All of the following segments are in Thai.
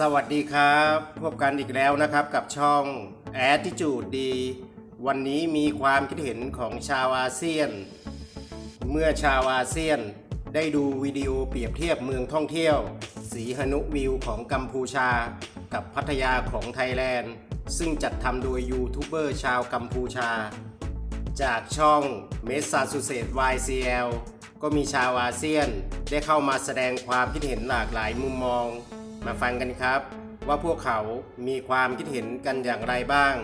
สวัสดีครับ พบกันอีกแล้วนะครับกับช่อง Attitude ดี วันนี้มีความคิดเห็นของชาวอาเซียน เมื่อชาวอาเซียนได้ดูวิดีโอเปรียบเทียบเมืองท่องเที่ยว สีหนุวิวของกัมพูชา กับพัทยาของไทยแลนด์ ซึ่งจัดทำโดยยูทูบเบอร์ชาวกัมพูชา จากช่องเมสซาสุเซต YCL ก็มีชาวอาเซียนได้เข้ามาแสดงความคิดเห็นหลากหลายมุมมอง มาฟังกันครับ ว่าพวกเขามีความคิดเห็นกันอย่างไรบ้าง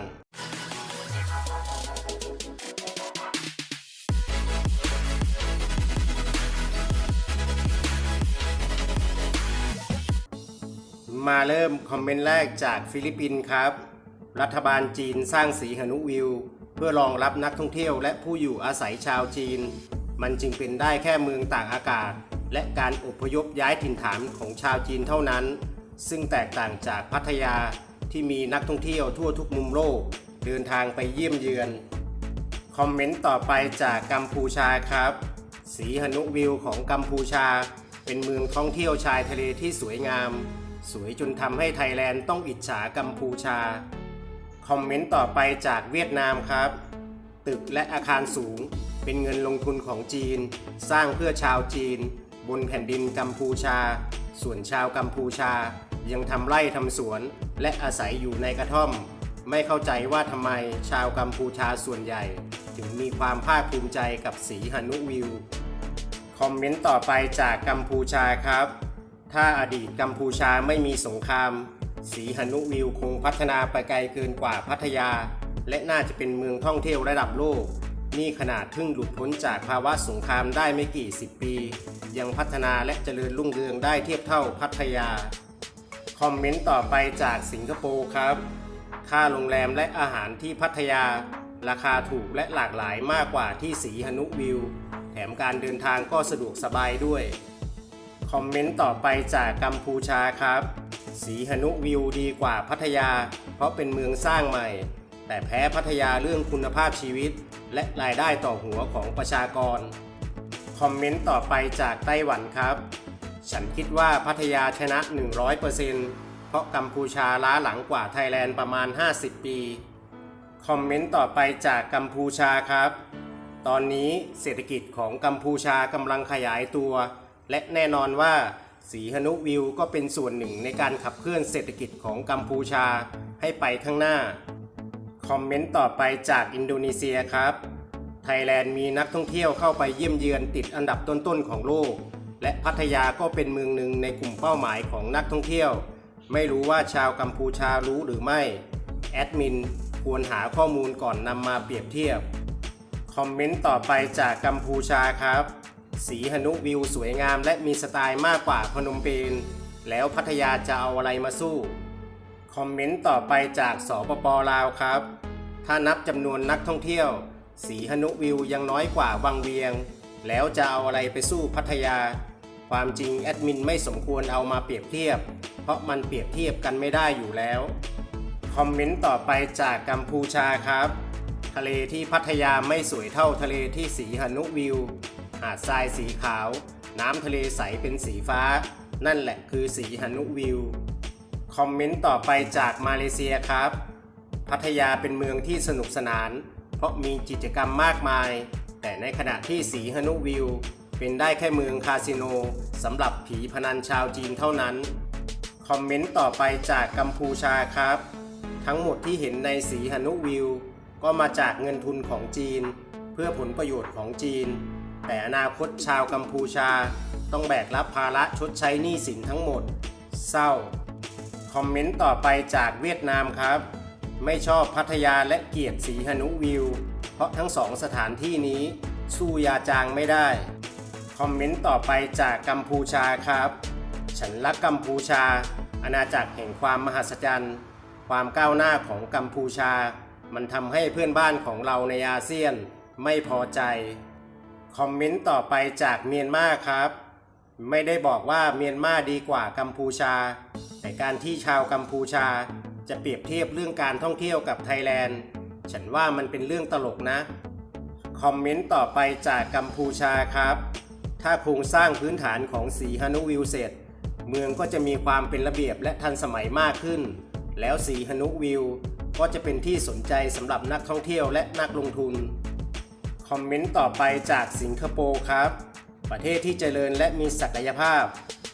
มาเริ่มคอมเมนต์แรกจากฟิลิปปินส์ครับ รัฐบาลจีนสร้างสีหนุวิว เพื่อรองรับนักท่องเที่ยวและผู้อยู่อาศัยชาวจีน มันจึงเป็นได้แค่เมืองต่างอากาศและการอพยพย้ายถิ่นฐานของชาวจีนเท่านั้น ซึ่งแตกต่างจากพัทยาที่มีนักท่องเที่ยวทั่วทุกมุมโลก เดินทางไปเยี่ยมเยือน คอมเมนต์ต่อไปจากกัมพูชาครับ สีหนุวิวของกัมพูชา เป็นเมืองท่องเที่ยวชายทะเลที่สวยงาม สวยจนทำให้ไทยแลนด์ต้องอิจฉากัมพูชา คอมเมนต์ต่อไปจากเวียดนามครับ ตึกและอาคารสูง เป็นเงินลงทุนของจีน สร้างเพื่อชาวจีน บนแผ่นดินกัมพูชา ส่วนชาวกัมพูชา ยังทำไร่ทำสวน และอาศัยอยู่ในกระท่อม ไม่เข้าใจว่าทำไมชาวกัมพูชาส่วนใหญ่ ถึงมีความภาคภูมิใจกับสีหนุวิว คอมเมนต์ต่อไปจากกัมพูชาครับ ถ้าอดีตกัมพูชาไม่มีสงคราม สีหนุวิวคงพัฒนาไปไกลเกินกว่าพัทยา และน่าจะเป็นเมืองท่องเที่ยวระดับโลกนี่ขนาดเพิ่งหลุดพ้นจากภาวะสงครามได้ไม่กี่สิบปี ยังพัฒนาและเจริญรุ่งเรืองได้เทียบเท่าพัทยา คอมเมนต์ต่อไปจากสิงคโปร์ครับ ค่าโรงแรมและอาหารที่พัทยา ราคาถูกและหลากหลายมากกว่าที่สีหนุวิว แถมการเดินทางก็สะดวกสบายด้วย คอมเมนต์ต่อไปจากกัมพูชาครับ สีหนุวิวดีกว่าพัทยา เพราะเป็นเมืองสร้างใหม่ แต่แพ้พัทยาเรื่องคุณภาพชีวิต และรายได้ต่อหัวของประชากร คอมเมนต์ต่อไปจากไต้หวันครับ ฉันคิดว่าพัทยาชนะ 100%เพราะกัมพูชาล้าหลังกว่าไทยแลนด์ประมาณ 50 ปี คอมเมนต์ต่อไปจากกัมพูชาครับ ตอนนี้เศรษฐกิจของกัมพูชากำลังขยายตัว และแน่นอนว่าสีหนุวิวก็เป็นส่วนหนึ่งในการขับเคลื่อนเศรษฐกิจของกัมพูชาให้ไปข้างหน้า คอมเมนต์ต่อไปจากอินโดนีเซียครับ ไทยแลนด์มีนักท่องเที่ยวเข้าไปเยี่ยมเยือนติดอันดับต้นๆของโลก และพัทยาก็เป็นเมืองหนึ่งในกลุ่มเป้าหมายของนักท่องเที่ยว ไม่รู้ว่าชาวกัมพูชารู้หรือไม่ แอดมินควรหาข้อมูลก่อนนำมาเปรียบเทียบ คอมเมนต์ต่อไปจากกัมพูชาครับ สีหนุวิวสวยงามและมีสไตล์มากกว่าพนมเปญ แล้วพัทยาจะเอาอะไรมาสู้ คอมเมนต์ต่อไปจากสปปลาวครับ ถ้านับจำนวนนักท่องเที่ยว สีหนุวิวยังน้อยกว่าวังเวียง แล้วจะเอาอะไรไปสู้พัทยา ความจริงแอดมินไม่สมควรเอามาเปรียบเทียบ เพราะมันเปรียบเทียบกันไม่ได้อยู่แล้ว คอมเมนต์ต่อไปจากกัมพูชาครับ ทะเลที่พัทยาไม่สวยเท่าทะเลที่สีหนุวิว หาดทรายสีขาว น้ำทะเลใสเป็นสีฟ้า นั่นแหละคือสีหนุวิว คอมเมนต์ต่อไปจากมาเลเซียครับ พัทยาเป็นเมืองที่สนุกสนาน เพราะมีกิจกรรมมากมาย แต่ในขณะที่สีหนุวิว เป็นได้แค่เมืองคาสิโนสำหรับผีพนันชาวจีนเท่านั้น คอมเมนต์ต่อไปจากกัมพูชาครับ ทั้งหมดที่เห็นในสีหนุวิว ก็มาจากเงินทุนของจีน เพื่อผลประโยชน์ของจีน แต่อนาคตชาวกัมพูชา ต้องแบกรับภาระชดใช้หนี้สินทั้งหมด เศร้า คอมเมนต์ต่อไปจากเวียดนามครับ ไม่ชอบพัทยาและเกียรติสีหนุวิว เพราะทั้งสองสถานที่นี้สู้ยาจางไม่ได้ คอมเมนต์ต่อไปจากกัมพูชาครับ ฉันรักกัมพูชา อาณาจักรแห่งความมหัศจรรย์ ความก้าวหน้าของกัมพูชา มันทำให้เพื่อนบ้านของเราในอาเซียนไม่พอใจ คอมเมนต์ต่อไปจากเมียนมาครับ ไม่ได้บอกว่าเมียนมาดีกว่ากัมพูชา แต่การที่ชาวกัมพูชาจะเปรียบเทียบเรื่องการท่องเที่ยวกับไทยแลนด์ ฉันว่ามันเป็นเรื่องตลกนะ คอมเมนต์ต่อไปจากกัมพูชาครับ ถ้าโครงสร้างพื้นฐานของสีฮานุวิวเสร็จ เมืองก็จะมีความเป็นระเบียบและทันสมัยมากขึ้น แล้วสีหนุวิวก็จะเป็นที่สนใจสำหรับนักท่องเที่ยวและนักลงทุน คอมเมนต์ต่อไปจากสิงคโปร์ครับ ประเทศที่เจริญและมีศักยภาพ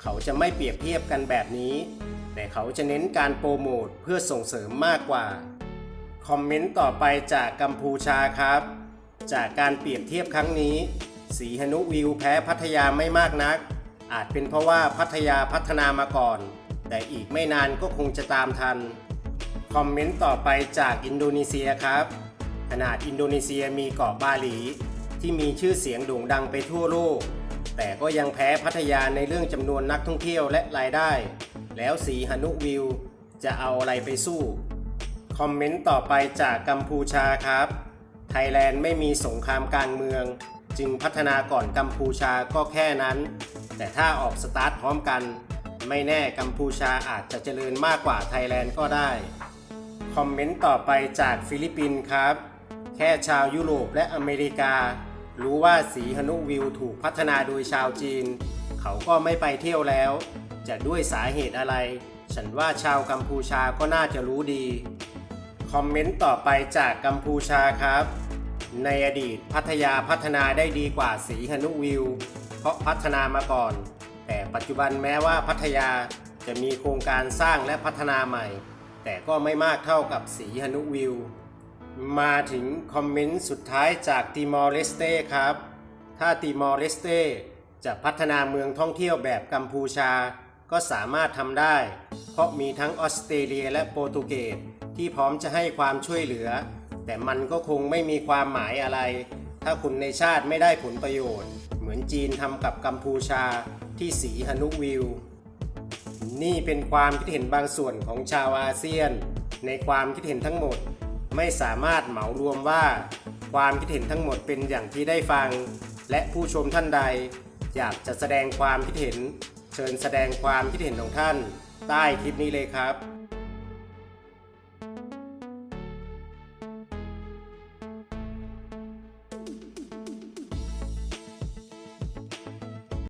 เขาจะไม่เปรียบเทียบกันแบบนี้ แต่เขาจะเน้นการโปรโมทเพื่อส่งเสริมมากกว่า คอมเมนต์ต่อไปจากกัมพูชาครับ จากการเปรียบเทียบครั้งนี้ สีหนุวิวแพ้พัทยาไม่มากนัก อาจเป็นเพราะว่าพัทยาพัฒนามาก่อน แต่อีกไม่นานก็คงจะตามทัน คอมเมนต์ต่อไปจากอินโดนีเซียครับ ขนาดอินโดนีเซียมีเกาะบาหลี ที่มีชื่อเสียงโด่งดังไปทั่วโลก แต่ก็ยังแพ้พัทยาในเรื่องจำนวนนักท่องเที่ยวและรายได้ แล้วสีหนุวิวจะเอาอะไรไปสู้คอมเมนต์ต่อไปจากกัมพูชาครับ ไทยแลนด์ไม่มีสงครามกลางเมือง จึงพัฒนาก่อนกัมพูชาก็แค่นั้น แต่ถ้าออกสตาร์ทพร้อมกัน ไม่แน่กัมพูชาอาจจะเจริญมากกว่าไทยแลนด์ก็ได้ คอมเมนต์ต่อไปจากฟิลิปปินส์ครับ แค่ชาวยุโรปและอเมริกา รู้ว่าสีหนุวิวถูกพัฒนาโดยชาวจีน เขาก็ไม่ไปเที่ยวแล้ว จะด้วยสาเหตุอะไร ฉันว่าชาวกัมพูชาก็น่าจะรู้ดี คอมเมนต์ต่อไปจากกัมพูชาครับ ในอดีตพัทยาพัฒนาได้ดีกว่าสีหนุวิว เพราะพัฒนามาก่อน แต่ปัจจุบันแม้ว่าพัทยาจะมีโครงการสร้างและพัฒนาใหม่ แต่ก็ไม่มากเท่ากับสีหนุวิว มาถึงคอมเมนต์สุดท้ายจากติมอร์เลสเต้ครับ ถ้าติมอร์เลสเต้จะพัฒนาเมืองท่องเที่ยวแบบกัมพูชา ก็สามารถทำได้ เพราะมีทั้งออสเตรเลียและโปรตุเกสที่พร้อมจะให้ความช่วยเหลือ แต่มันก็คงไม่มีความหมายอะไร ถ้าคนในชาติไม่ได้ผลประโยชน์ เหมือนจีนทำกับกัมพูชาที่สีหนุวิว นี่เป็นความคิดเห็นบางส่วนของชาวอาเซียน ในความคิดเห็นทั้งหมดไม่สามารถเหมารวมว่า ความคิดเห็นทั้งหมดเป็นอย่างที่ได้ฟัง และผู้ชมท่านใด อยากจะแสดงความคิดเห็น เชิญแสดงความคิดเห็นของท่าน ใต้คลิปนี้เลยครับ